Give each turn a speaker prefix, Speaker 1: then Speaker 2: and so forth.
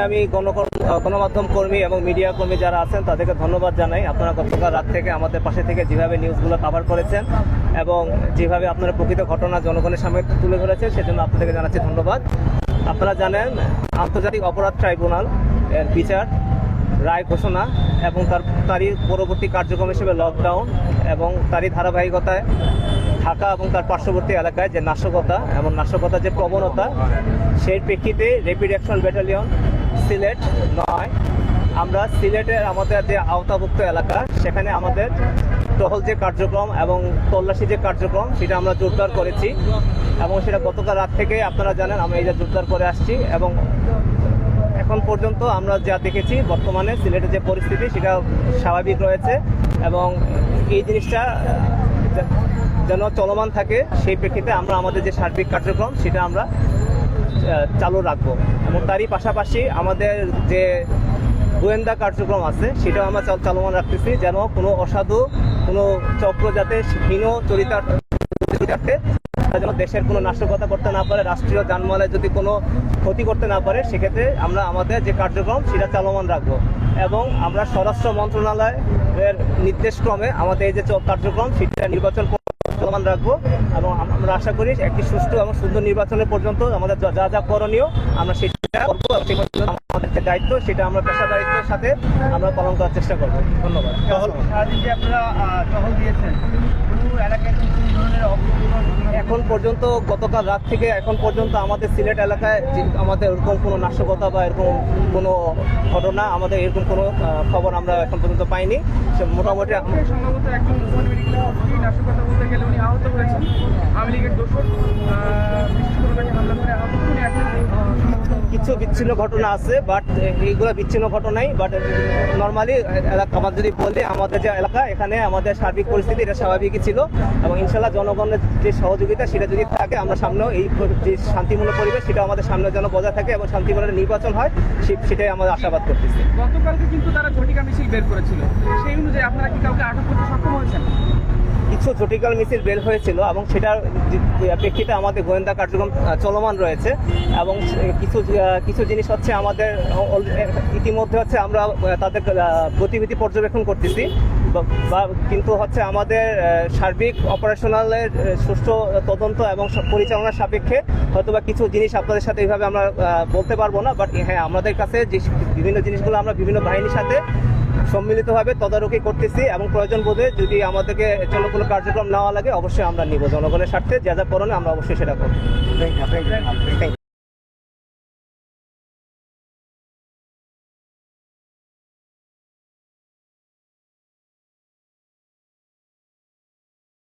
Speaker 1: আমি গণমাধ্যম কর্মী এবং মিডিয়া কর্মী যারা আছেন, তাদেরকে ধন্যবাদ জানাই। আপনারা গতকাল রাত থেকে আমাদের পাশে থেকে যেভাবে নিউজগুলো কভার করেছেন এবং যেভাবে আপনারা প্রকৃত ঘটনা জনগণের সামনে তুলে ধরেছেন, সেজন্য আপনাদেরকে জানাচ্ছি ধন্যবাদ। আপনারা জানেন, আন্তর্জাতিক অপরাধ ট্রাইব্যুনাল এর বিচার, রায় ঘোষণা এবং তার তারই পরবর্তী কার্যক্রম হিসেবে লকডাউন এবং তারই ধারাবাহিকতায় ঢাকা এবং তার পার্শ্ববর্তী এলাকায় যে নাশকতা এবং নাশকতার যে প্রবণতা, সেই প্রেক্ষিতে র্যাপিড অ্যাকশন ব্যাটালিয়ন সিলেট নয়। আমরা সিলেটের আমাদের যে আওতাভুক্ত এলাকা, সেখানে আমাদের টহল যে কার্যক্রম এবং তল্লাশি যে কার্যক্রম, সেটা আমরা জোরদার করেছি এবং সেটা গতকাল রাত থেকে আপনারা জানেন, আমরা এই যে জোরদার করে আসছি এবং এখন পর্যন্ত আমরা যা দেখেছি, বর্তমানে সিলেটের যে পরিস্থিতি, সেটা স্বাভাবিক রয়েছে এবং এই জিনিসটা যেন চলমান থাকে, সেই প্রেক্ষিতে আমরা আমাদের যে সার্বিক কার্যক্রম, সেটা আমরা চালু রাখব। এবং তারই পাশাপাশি আমাদের যে গোয়েন্দা কার্যক্রম আছে, সেটাও আমরা চাল- চলমান রাখতেছি যেন কোনো অসাধু, কোনো চক্র যাতে হীন চরিতার্থ যেন দেশের কোনো নাশকতা করতে না পারে, রাষ্ট্রীয় যানমালে যদি কোনো ক্ষতি করতে না পারে, সেক্ষেত্রে আমরা আমাদের যে কার্যক্রম, সেটা চলমান রাখব। এবং আমরা স্বরাষ্ট্র মন্ত্রণালয়ের নির্দেশক্রমে আমাদের এই যে কার্যক্রম, সেটা নির্বাচন চলমান রাখব এবং আমরা আশা করি একটি সুষ্ঠু এবং সুন্দর নির্বাচনের পর্যন্ত আমাদের যা- যা করণীয় আমরা সেটা করব সেই পর্যন্ত আমাদের যে দায়িত্ব সেটা আমরা পেশাদারিত্বের সাথে আমরা পালন করার চেষ্টা করব। ধন্যবাদ।
Speaker 2: আপনারা টহল দিয়েছেন এলাকায়
Speaker 1: এখন পর্যন্ত গতকাল রাত থেকে এখন পর্যন্ত আমাদের সিলেট এলাকায় যে আমাদের এরকম কোনো নাশকতা বা এরকম কোনো ঘটনা আমাদের এরকম কোনো খবর আমরা এখন পর্যন্ত পাইনি। মোটামুটি বিচ্ছিন্ন ঘটনা আছে বাট এইগুলো বিচ্ছিন্ন ঘটনাই বাট নর্মালি এলাকা আমার যদি বলি, আমাদের যে এলাকা, এখানে আমাদের সার্বিক পরিস্থিতি এটা স্বাভাবিকই ছিল, এবং ইনশাল্লাহ জনগণের যে সহযোগিতা, সেটা যদি থাকে, আমরা সামনেও এই যে শান্তিপূর্ণ পরিবেশ, সেটা আমাদের সামনে যেন বজায় থাকে এবং শান্তিপূর্ণ নির্বাচন হয় সেটাই আমাদের আশাবাদ করতেছি।
Speaker 2: গতকালকে কিন্তু তারা ঝটিকা মিছিল বের করেছিল। সেই অনুযায়ী আপনারা কি কাউকে আটক করতে সক্ষম হয়েছেন?
Speaker 1: কিছু জটিকাল মিছিল বের হয়েছিল এবং সেটার প্রেক্ষিতে আমাদের গোয়েন্দা কার্যক্রম চলমান রয়েছে এবং কিছু কিছু জিনিস হচ্ছে আমাদের ইতিমধ্যে হচ্ছে আমরা তাদের গতিবিধি পর্যবেক্ষণ করতেছি। বা- বা কিন্তু হচ্ছে আমাদের সার্বিক অপারেশনালের সুষ্ঠু তদন্ত এবং পরিচালনার সাপেক্ষে হয়তোবা কিছু জিনিস আপনাদের সাথে এইভাবে আমরা বলতে পারব না, বাট হ্যাঁ আমাদের কাছে যে বিভিন্ন জিনিসগুলো আমরা বিভিন্ন বাহিনীর সাথে সম্মিলিতভাবে তদারকি করতেছি এবং প্রয়োজন বোধে যদি আমাদেরকে জন্য কোনো কার্যক্রম নেওয়া লাগে, অবশ্যই আমরা নিব। জনগণের স্বার্থে যা যা করণে আমরা অবশ্যই সেটা করব।